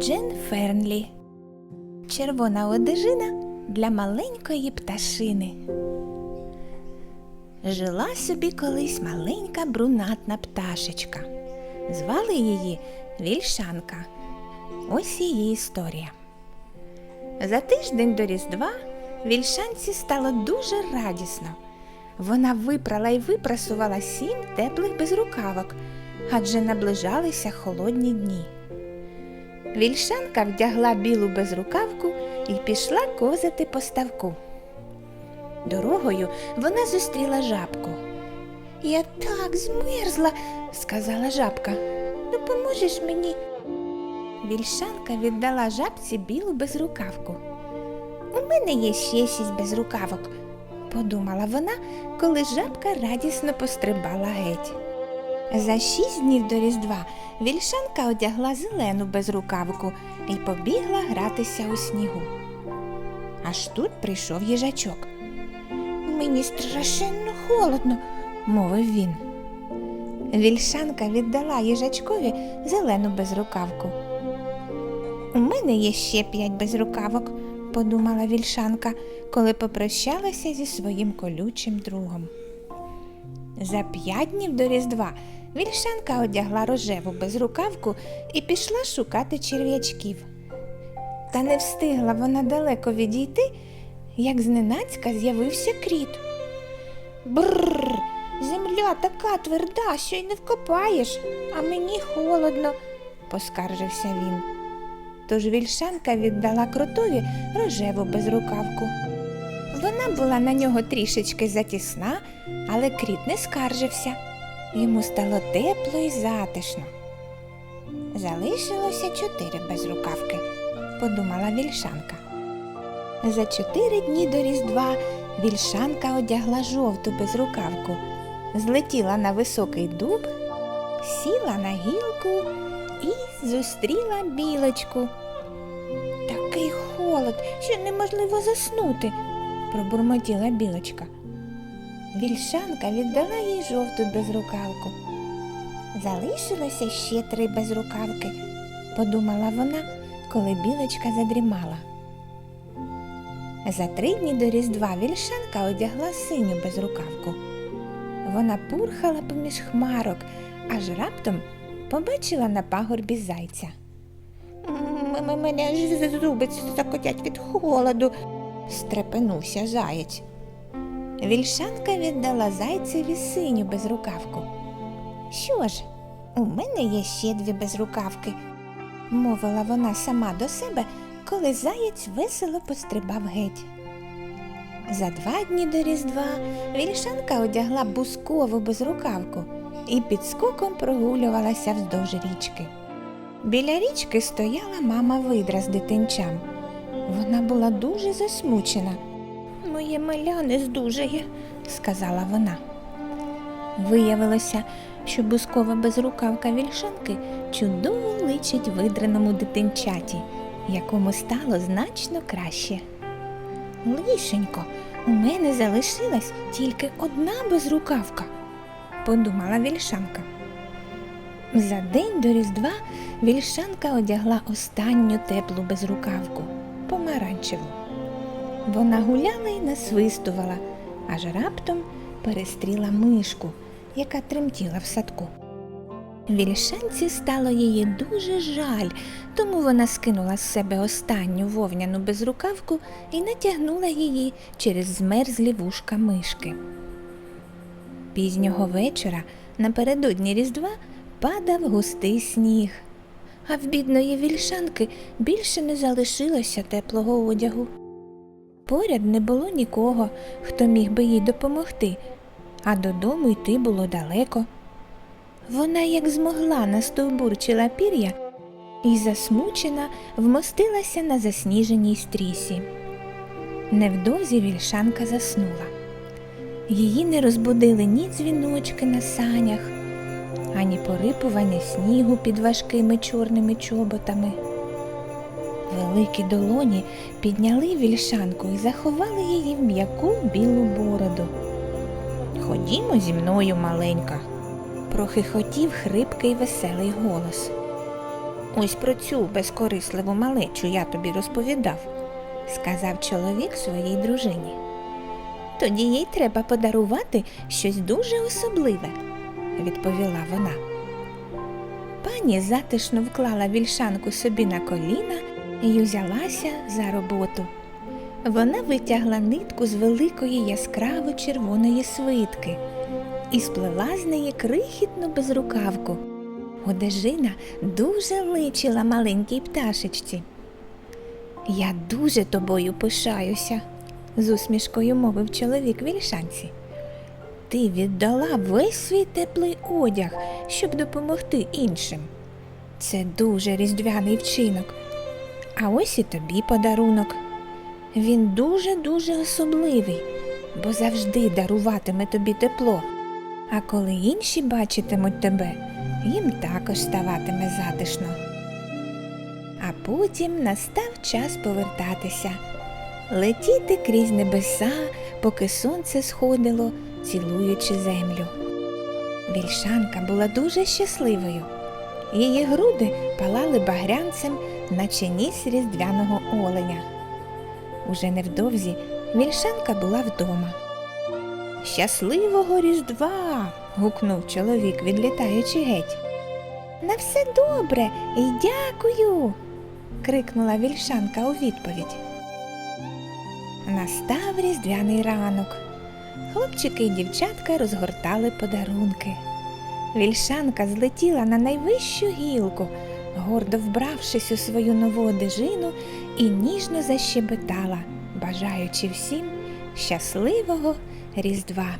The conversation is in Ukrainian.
Джен Фернлі. Червона одежина для маленької пташини. Жила собі колись маленька брунатна пташечка. Звали її Вільшанка. Ось її історія. За тиждень до Різдва вільшанці стало дуже радісно. Вона випрала і випрасувала сім теплих безрукавок, адже наближалися холодні дні. Вільшанка вдягла білу безрукавку і пішла козати по ставку. Дорогою вона зустріла жабку. Я так змерзла, сказала жабка. Допоможеш мені? Вільшанка віддала жабці білу безрукавку. У мене є ще шість безрукавок, подумала вона, коли жабка радісно пострибала геть. За шість днів до Різдва вільшанка одягла зелену безрукавку і побігла гратися у снігу. Аж тут прийшов їжачок. Мені страшенно холодно, мовив він. Вільшанка віддала їжачкові зелену безрукавку. У мене є ще п'ять безрукавок, подумала вільшанка, коли попрощалася зі своїм колючим другом. За п'ять днів до Різдва вільшанка одягла рожеву безрукавку і пішла шукати черв'ячків. Та не встигла вона далеко відійти, як зненацька з'явився кріт. Бррр, земля така тверда, що й не вкопаєш, а мені холодно, поскаржився він. Тож вільшанка віддала кротові рожеву безрукавку. Вона була на нього трішечки затісна, але кріт не скаржився. Йому стало тепло і затишно. Залишилося чотири безрукавки, подумала вільшанка. За чотири дні до Різдва вільшанка одягла жовту безрукавку, злетіла на високий дуб, сіла на гілку і зустріла білочку. Такий холод, що неможливо заснути, пробурмотіла білочка. Вільшанка віддала їй жовту безрукавку. Залишилося ще три безрукавки, подумала вона, коли білочка задрімала. За три дні до Різдва вільшанка одягла синю безрукавку. Вона пурхала поміж хмарок, аж раптом побачила на пагорбі зайця. «М- Мене ж зуби закотять від холоду, стрепенувся заєць. Вільшанка віддала зайцеві синю безрукавку. Що ж, у мене є ще дві безрукавки, мовила вона сама до себе, коли заєць весело пострибав геть. За два дні до Різдва вільшанка одягла бускову безрукавку і під скоком прогулювалася вздовж річки. Біля річки стояла мама видра з дитинчам. Вона була дуже засмучена. Моє маля не здужає, сказала вона. Виявилося, що бускова безрукавка вільшанки чудово личить видраному дитинчаті, якому стало значно краще. Лишенько, у мене залишилась тільки одна безрукавка, подумала вільшанка. За день до Різдва вільшанка одягла останню теплу безрукавку помаранчеву. Вона гуляла і насвистувала, аж раптом перестріла мишку, яка тремтіла в садку. Вільшанці стало її дуже жаль, тому вона скинула з себе останню вовняну безрукавку і натягнула її через змерзлі вушка мишки. Пізнього вечора напередодні Різдва падав густий сніг, а в бідної вільшанки більше не залишилося теплого одягу. Поряд не було нікого, хто міг би їй допомогти, а додому йти було далеко. Вона, як змогла, настовбурчила пір'я і засмучена вмостилася на засніженій стрісі. Невдовзі вільшанка заснула. Її не розбудили ні дзвіночки на санях, ані порипування снігу під важкими чорними чоботами. Великі долоні підняли вільшанку і заховали її в м'яку білу бороду. Ходімо зі мною, маленька, прохихотів хрипкий веселий голос. Ось про цю безкорисливу малечу я тобі розповідав, сказав чоловік своїй дружині. Тоді їй треба подарувати щось дуже особливе, відповіла вона. Пані затишно вклала вільшанку собі на коліна і узялася за роботу. Вона витягла нитку з великої яскраво червоної свитки і сплела з неї крихітну безрукавку. Одежина дуже личила маленькій пташечці. Я дуже тобою пишаюся, з усмішкою мовив чоловік вільшанці. Ти віддала весь свій теплий одяг, щоб допомогти іншим. Це дуже різдвяний вчинок. А ось і тобі подарунок. Він дуже-дуже особливий, бо завжди даруватиме тобі тепло. А коли інші бачитимуть тебе, їм також ставатиме затишно. А потім настав час повертатися, летіти крізь небеса, поки сонце сходило, цілуючи землю. Вільшанка була дуже щасливою. Її груди палали багрянцем, наче ніс різдвяного оленя. Уже невдовзі вільшанка була вдома. Щасливого Різдва. гукнув чоловік, відлітаючи геть. На все добре і дякую. крикнула вільшанка у відповідь. Настав різдвяний ранок. Хлопчики і дівчатка розгортали подарунки. Вільшанка злетіла на найвищу гілку, гордо вбравшись у свою нову одежину і ніжно защебетала, бажаючи всім щасливого Різдва.